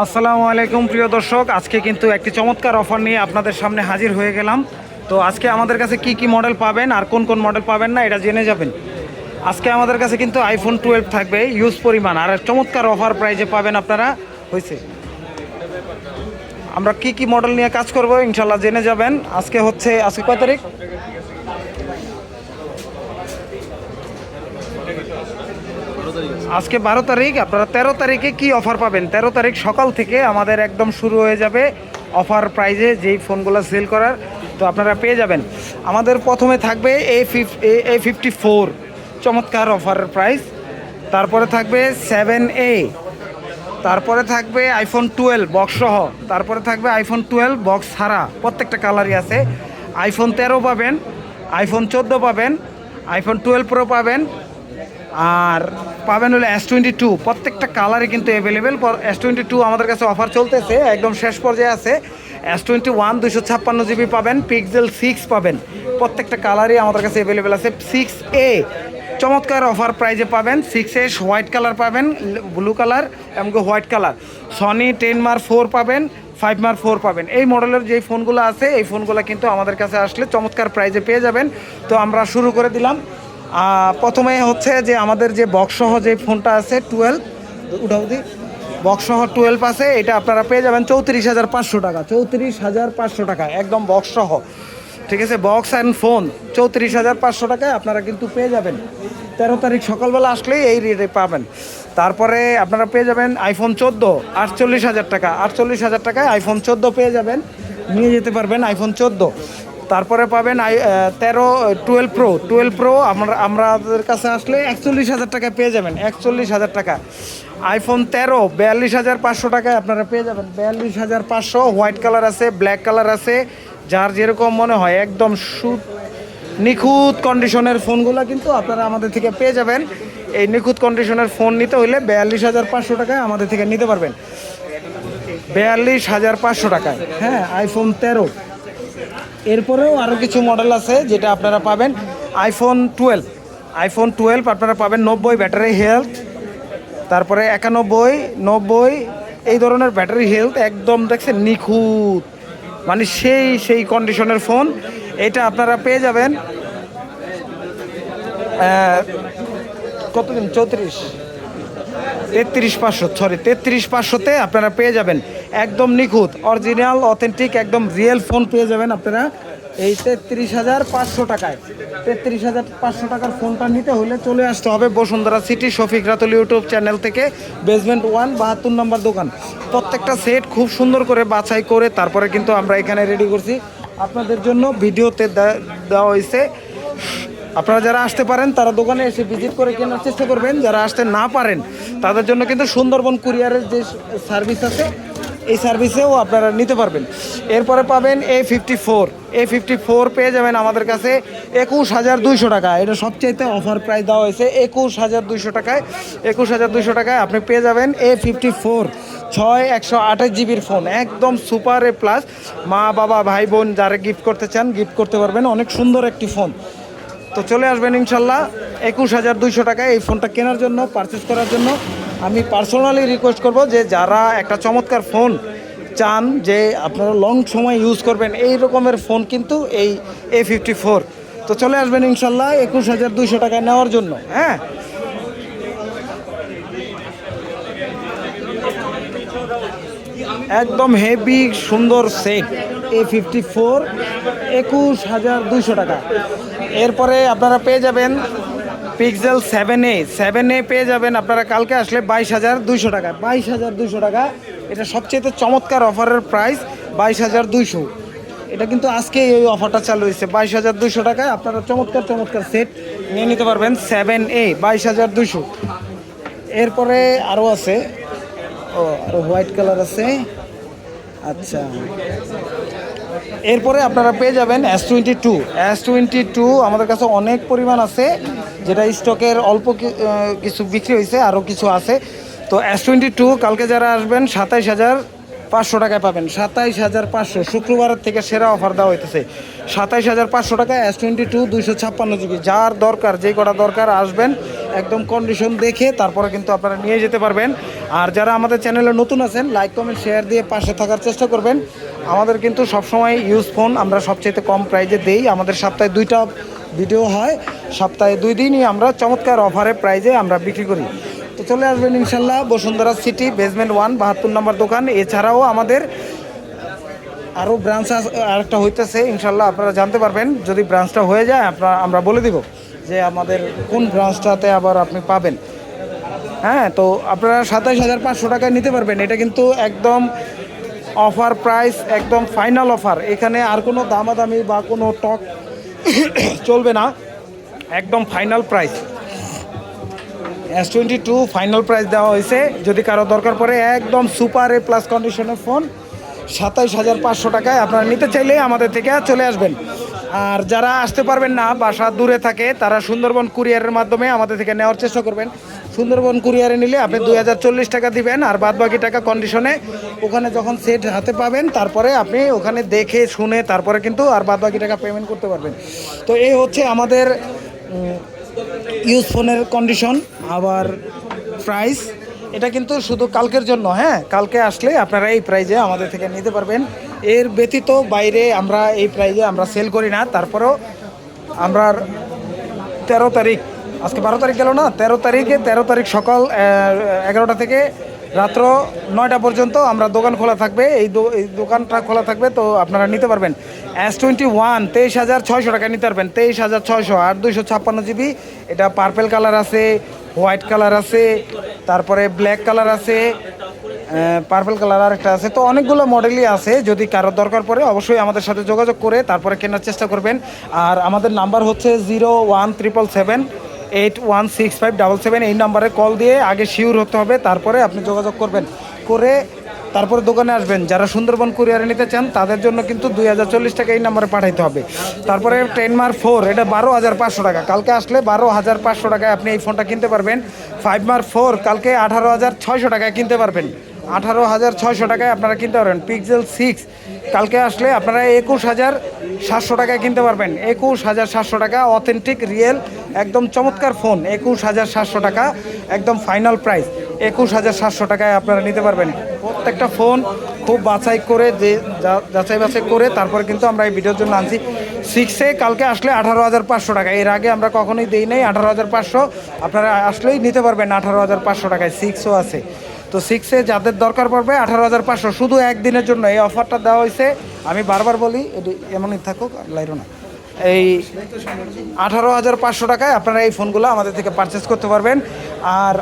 আসসালামু আলাইকুম, প্রিয় দর্শক। আজকে কিন্তু একটি চমৎকার অফার নিয়ে আপনাদের সামনে হাজির হয়ে গেলাম। তো আজকে আমাদের কাছে কি কি মডেল পাবেন আর কোন কোন মডেল পাবেন না, এটা জেনে যাবেন। আজকে আমাদের কাছে কিন্তু আইফোন টুয়েলভ থাকবে ইউজ পরিমাণ। আর চমৎকার অফার প্রাইজে পাবেন আপনারা হয়েছে আমরা কি কি মডেল নিয়ে কাজ করব ইনশাল্লাহ জেনে যাবেন। আজকে হচ্ছে, আজকে কয় তারিখ? আজকে বারো তারিখ, আপনারা তেরো তারিখে কি অফার পাবেন? তেরো তারিখ সকাল থেকে আমাদের একদম শুরু হয়ে যাবে অফার প্রাইজে যেই ফোনগুলো সেল করার, তো আপনারা পেয়ে যাবেন। আমাদের প্রথমে থাকবে এ ফিফ এ ফিফটি ফোর চমৎকার অফারের প্রাইস তারপরে থাকবে সেভেন এ তারপরে থাকবে আইফোন টুয়েলভ বক্স সহ, তারপরে থাকবে আইফোন টুয়েলভ বক্স ছাড়া প্রত্যেকটা কালারই আছে। আইফোন তেরো পাবেন আইফোন চোদ্দ পাবেন আইফোন টুয়েলভ প্রো পাবেন। আর পাবেন হলো এস টোয়েন্টি টু প্রত্যেকটা কালারই কিন্তু অ্যাভেলেবেল এস টোয়েন্টি টু আমাদের কাছে অফার চলতেছে, একদম শেষ পর্যায়ে আছে। এস টোয়েন্টি ওয়ান দুশো ছাপ্পান্ন জিবি পাবেন পিক্সেল সিক্স পাবেন। প্রত্যেকটা কালারই আমাদের কাছে অ্যাভেলেবেল আছে। সিক্স এ চমৎকার অফার প্রাইজে পাবেন। সিক্স এস হোয়াইট কালার পাবেন ব্লু কালার এমনকি white colour Sony ten mark four পাবেন ফাইভ মার ফোর পাবেন। এই মডেলের যেই ফোনগুলো আছে, এই ফোনগুলো কিন্তু আমাদের কাছে আসলে চমৎকার প্রাইজে পেয়ে যাবেন। তো আমরা শুরু করে দিলাম। প্রথমে হচ্ছে যে আমাদের যে বক্সসহ যে ফোনটা আছে টুয়েলভ উঠাউদি বক্সসহ টুয়েলভ আছে, এটা আপনারা পেয়ে যাবেন চৌত্রিশ হাজার পাঁচশো টাকা, চৌত্রিশ হাজার পাঁচশো টাকা, একদম বক্সসহ। ঠিক আছে, বক্স অ্যান্ড ফোন চৌত্রিশ হাজার পাঁচশো টাকায় আপনারা কিন্তু পেয়ে যাবেন। তেরো তারিখ সকালবেলা আসলেই এই রেটে পাবেন। তারপরে আপনারা পেয়ে যাবেন আইফোন চোদ্দ, আটচল্লিশ হাজার টাকা, আটচল্লিশ হাজার টাকায় আইফোন চোদ্দ পেয়ে যাবেন। নিয়ে যেতে পারবেন আইফোন চোদ্দ। তারপরে পাবেন আই তেরো টুয়েলভ প্রো টুয়েলভ প্রো আমরা আমাদের কাছে আসলে একচল্লিশ হাজার টাকায় পেয়ে যাবেন, একচল্লিশ হাজার টাকা। আইফোন তেরো, বিয়াল্লিশ হাজার পাঁচশো টাকায় আপনারা পেয়ে যাবেন। বিয়াল্লিশ হাজার পাঁচশো হোয়াইট কালার আছে ব্ল্যাক কালার আছে। যার যেরকম মনে হয়, একদম সুত নিখুঁত কন্ডিশনের ফোনগুলো কিন্তু আপনারা আমাদের থেকে পেয়ে যাবেন। এই নিখুঁত কন্ডিশনের ফোন নিতে হলে বিয়াল্লিশ হাজার পাঁচশো টাকায় আমাদের থেকে নিতে পারবেন। বিয়াল্লিশ হাজার পাঁচশো টাকায় হ্যাঁ আইফোন তেরো। এরপরেও আরও কিছু মডেল আছে যেটা আপনারা পাবেন আইফোন টুয়েলভ আইফোন টুয়েলভ আপনারা পাবেন নব্বই ব্যাটারি হেলথ তারপরে একানব্বই, নব্বই, এই ধরনের ব্যাটারি হেলথ একদম দেখছেন নিখুঁত। মানে সেই সেই কন্ডিশনের ফোন এটা আপনারা পেয়ে যাবেন কতদিন? চৌত্রিশ। তেত্রিশ পাঁচশো সরি তেত্রিশ পাঁচশোতে আপনারা পেয়ে যাবেন একদম নিখুঁত, অরিজিনাল অথেন্টিক একদম রিয়েল ফোন পেয়ে যাবেন আপনারা এই তেত্রিশ হাজার পাঁচশো টাকায়। তেত্রিশ হাজার পাঁচশো টাকার ফোনটা নিতে হলে চলে আসতে হবে Bashundhara city Shafiq Ratul YouTube channel থেকে বেসমেন্ট ওয়ান বাহাত্তর নম্বর দোকান। প্রত্যেকটা সেট খুব সুন্দর করে বাছাই করে তারপরে কিন্তু আমরা এখানে রেডি করছি। আপনাদের জন্য ভিডিওতে দেওয়া হয়েছে আপনারা যারা আসতে পারেন, তারা দোকানে এসে ভিজিট করে কেনার চেষ্টা করবেন। যারা আসতে না পারেন, তাদের জন্য কিন্তু সুন্দরবন কুরিয়ারের যে সার্ভিস আছে, এই সার্ভিসেও আপনারা নিতে পারবেন। এরপরে পাবেন A fifty four A fifty four পেয়ে যাবেন আমাদের কাছে একুশ হাজার দুইশো টাকা। এটা সবচাইতে অফার প্রাইস দেওয়া হয়েছে একুশ হাজার দুইশো টাকায়। একুশ হাজার দুইশো টাকায় আপনি পেয়ে যাবেন এ ফিফটি ফোর ছয় একশো আঠাশ জিবির ফোন একদম সুপার এ প্লাস মা, বাবা, ভাই, বোন, যারা গিফট করতে চান গিফট করতে পারবেন। অনেক সুন্দর একটি ফোন তো চলে আসবেন ইনশাল্লাহ একুশ হাজার দুইশো টাকায় এই ফোনটা কেনার জন্য পারচেস করার জন্য। আমি পার্সোনালি রিকোয়েস্ট করব যে যারা একটা চমৎকার ফোন চান, যে আপনারা লং সময় ইউজ করবেন, এই রকমের ফোন কিন্তু এই এ ফিফটি ফোর তো চলে আসবেন ইনশাল্লাহ একুশ হাজার দুইশো টাকায় নেওয়ার জন্য হ্যাঁ? একদম হেভি, সুন্দর সেট এ ফিফটি ফোর একুশ হাজার দুইশো টাকা। এরপরে আপনারা পেয়ে যাবেন pixel seven A seven A পেয়ে যাবেন আপনারা কালকে আসলে বাইশ হাজার দুইশো টাকা। বাইশ হাজার দুইশো টাকা, এটা সবচেয়ে চমৎকার অফারের প্রাইস বাইশ হাজার দুইশো। এটা কিন্তু আজকে এই অফারটা চালু হয়েছে। বাইশ হাজার দুইশো টাকায় আপনারা চমৎকার চমৎকার সেট নিয়ে নিতে পারবেন সেভেন এ বাইশ হাজার দুইশো। এরপরে আরও আছে, ও আরও হোয়াইট কালার আছে। আচ্ছা। এরপরে আপনারা পেয়ে যাবেন S twenty two S twenty two আমাদের কাছে অনেক পরিমাণ আছে, যেটা স্টকের অল্প কিছু বিক্রি হয়েছে আরও কিছু আছে। তো এস টোয়েন্টি টু কালকে যারা আসবেন, সাতাইশ হাজার পাঁচশো টাকায় পাবেন। সাতাইশ হাজার পাঁচশো। শুক্রবারের থেকে সেরা অফার দেওয়া হইতেছে। সাতাইশ হাজার পাঁচশো টাকা এস টোয়েন্টি টু দুইশো ছাপ্পান্ন জিবি। যার দরকার, যে কটা দরকার, আসবেন, একদম কন্ডিশন দেখে তারপরে কিন্তু আপনারা নিয়ে যেতে পারবেন। আর যারা আমাদের চ্যানেলে নতুন আছেন লাইক কমেন্ট শেয়ার দিয়ে পাশে থাকার চেষ্টা করবেন। আমাদের কিন্তু সবসময় ইউজ ফোন আমরা সবচেয়ে কম প্রাইজে দেই। আমাদের সপ্তাহে দুইটা ভিডিও হয়। সপ্তাহে দুই দিনই আমরা চমৎকার অফারে প্রাইজে আমরা বিক্রি করি। তো চলে আসবেন ইনশাল্লাহ বসুন্ধরা সিটি বেসমেন্ট ওয়ান বাহাত্তর নম্বর দোকান। এছাড়াও আমাদের আরও ব্রাঞ্চ আরেকটা হইতেছে, ইনশাল্লাহ আপনারা জানতে পারবেন। যদি ব্রাঞ্চটা হয়ে যায় আপনারা আমরা বলে দিব যে আমাদের কোন ব্রাঞ্চটাতে আবার আপনি পাবেন। হ্যাঁ তো আপনারা সাতাইশ হাজার পাঁচশো টাকায় নিতে পারবেন। এটা কিন্তু একদম অফার প্রাইস একদম ফাইনাল অফার এখানে আর কোনো দামাদামি বা কোনো টক চলবে না। একদম final price S twenty two final price দেওয়া হয়েছে। যদি কারও দরকার পড়ে, একদম সুপার এ প্লাস কন্ডিশনের ফোন সাতাইশ হাজার পাঁচশো টাকায় আপনারা নিতে চাইলে আমাদের থেকে চলে আসবেন। আর যারা আসতে পারবেন না, বাসা দূরে থাকে, তারা সুন্দরবন কুরিয়ারের মাধ্যমে আমাদের থেকে নেওয়ার চেষ্টা করবেন। সুন্দরবন কুরিয়ারে নিলে আপনি দুই হাজার চল্লিশ টাকা দিবেন, আর বাদ বাকি টাকা কন্ডিশনে ওখানে যখন সেট হাতে পাবেন, তারপরে আপনি ওখানে দেখে শুনে তারপরে কিন্তু আর বাদ বাকি টাকা পেমেন্ট করতে পারবেন। তো এই হচ্ছে আমাদের ইউজ ফোনের কন্ডিশন আবার প্রাইস এটা কিন্তু শুধু কালকের জন্য হ্যাঁ? কালকে আসলে আপনারা এই প্রাইজে আমাদের থেকে নিতে পারবেন। এর ব্যতীত বাইরে আমরা এই প্রাইজে আমরা সেল করি না। তারপরেও আমরা তেরো তারিখ, আজকে বারো তারিখ গেল না? তেরো তারিখে, তেরো তারিখ সকাল এগারোটা থেকে রাত্র নয়টা পর্যন্ত আমরা দোকান খোলা থাকবে। এই দোকানটা খোলা থাকবে তো আপনারা নিতে পারবেন। এস টোয়েন্টি ওয়ান তেইশ হাজার ছয়শো টাকা নিতে পারবেন। তেইশ হাজার ছয়শো, আর দুইশো ছাপ্পান্ন জিবি এটা পার্পেল কালার আছে হোয়াইট কালার আছে, তারপরে ব্ল্যাক কালার আছে পার্পেল কালার আর একটা আছে। তো অনেকগুলো মডেলই আছে, যদি কারও দরকার পড়ে অবশ্যই আমাদের সাথে যোগাযোগ করে তারপরে কেনার চেষ্টা করবেন। আর আমাদের নাম্বার হচ্ছে zero one triple seven eight one six five double seven এই নাম্বারে কল দিয়ে আগে শিওর হতে হবে, তারপরে আপনি যোগাযোগ করবেন। করে তারপরে দোকানে আসবেন। যারা সুন্দরবন কুরিয়ারে নিতে চান, তাদের জন্য কিন্তু দুই হাজার চল্লিশ টাকা এই নাম্বারে পাঠাইতে হবে। তারপরে টেন মার ফোর এটা বারো হাজার পাঁচশো টাকা। কালকে আসলে বারো হাজার পাঁচশো টাকায় আপনি এই ফোনটা কিনতে পারবেন। ফাইভ মার ফোর কালকে আঠারো হাজার ছয়শো টাকায় কিনতে পারবেন। আঠারো হাজার ছয়শো টাকায় আপনারা কিনতে পারবেন। পিক্সেল সিক্স কালকে আসলে আপনারা একুশ হাজার সাতশো টাকায় কিনতে পারবেন। একুশ হাজার সাতশো টাকা অথেন্টিক রিয়েল একদম চমৎকার ফোন একুশ হাজার সাতশো টাকা, একদম ফাইনাল প্রাইস একুশ হাজার সাতশো টাকায় আপনারা নিতে পারবেন। প্রত্যেকটা ফোন খুব বাছাই করে যে যাচাই বাছাই করে তারপরে কিন্তু আমরা এই ভিডিওর জন্য আনছি। সিক্সে কালকে আসলে আঠারো হাজার পাঁচশো টাকা। এর আগে আমরা কখনোই দিই নাই আঠারো হাজার পাঁচশো। আপনারা আসলেই নিতে পারবেন আঠারো হাজার পাঁচশো টাকায়। সিক্সও আছে। তো সিক্সে যাদের দরকার পড়বে, আঠারো হাজার পাঁচশো। শুধু একদিনের জন্য এই অফারটা দেওয়া হয়েছে। আমি বারবার বলি, এটি এমনই থাকুক লাইরো না। এই আঠারো হাজার পাঁচশো টাকায় আপনারা এই ফোনগুলো আমাদের থেকে পারচেস করতে পারবেন। আর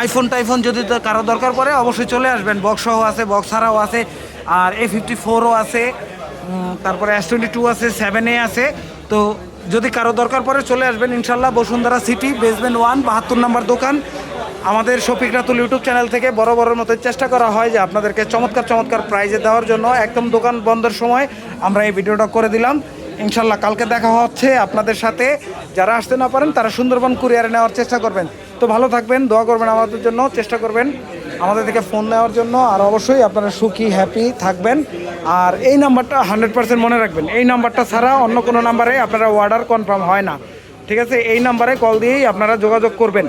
আইফোন টাইফোন যদি কারও দরকার পড়ে, অবশ্যই চলে আসবেন। বক্সও আছে বক্স ছাড়াও আছে। আর এ ফিফটি ফোরও আছে। তারপরে এস টোয়েন্টি টু আছে সেভেন এ আছে। তো যদি কারও দরকার পড়ে, চলে আসবেন। ইনশাল্লাহ বসুন্ধরা সিটি বেসমেন্ট ওয়ান বাহাত্তর নম্বর দোকান। আমাদের শফিক রাতুল ইউটিউব চ্যানেল থেকে বড় বড় মতো চেষ্টা করা হয় যে আপনাদেরকে চমৎকার চমৎকার প্রাইজে দেওয়ার জন্য একদম দোকান বন্ধের সময় আমরা এই ভিডিওটা করে দিলাম। ইনশাল্লাহ কালকে দেখা হচ্ছে আপনাদের সাথে। যারা আসতে না পারেন, তারা সুন্দরবন কুরিয়ারে নেওয়ার চেষ্টা করবেন। তো ভালো থাকবেন, দোয়া করবেন আমাদের জন্য, চেষ্টা করবেন আমাদের থেকে ফোন নেওয়ার জন্য। আর অবশ্যই আপনারা সুখী হ্যাপি থাকবেন। আর এই নাম্বারটা হান্ড্রেড পার্সেন্ট মনে রাখবেন। এই নাম্বারটা ছাড়া অন্য কোনো নাম্বারে আপনারা অর্ডার কনফার্ম হয় না। ঠিক আছে, এই নাম্বারে কল দিয়েই আপনারা যোগাযোগ করবেন।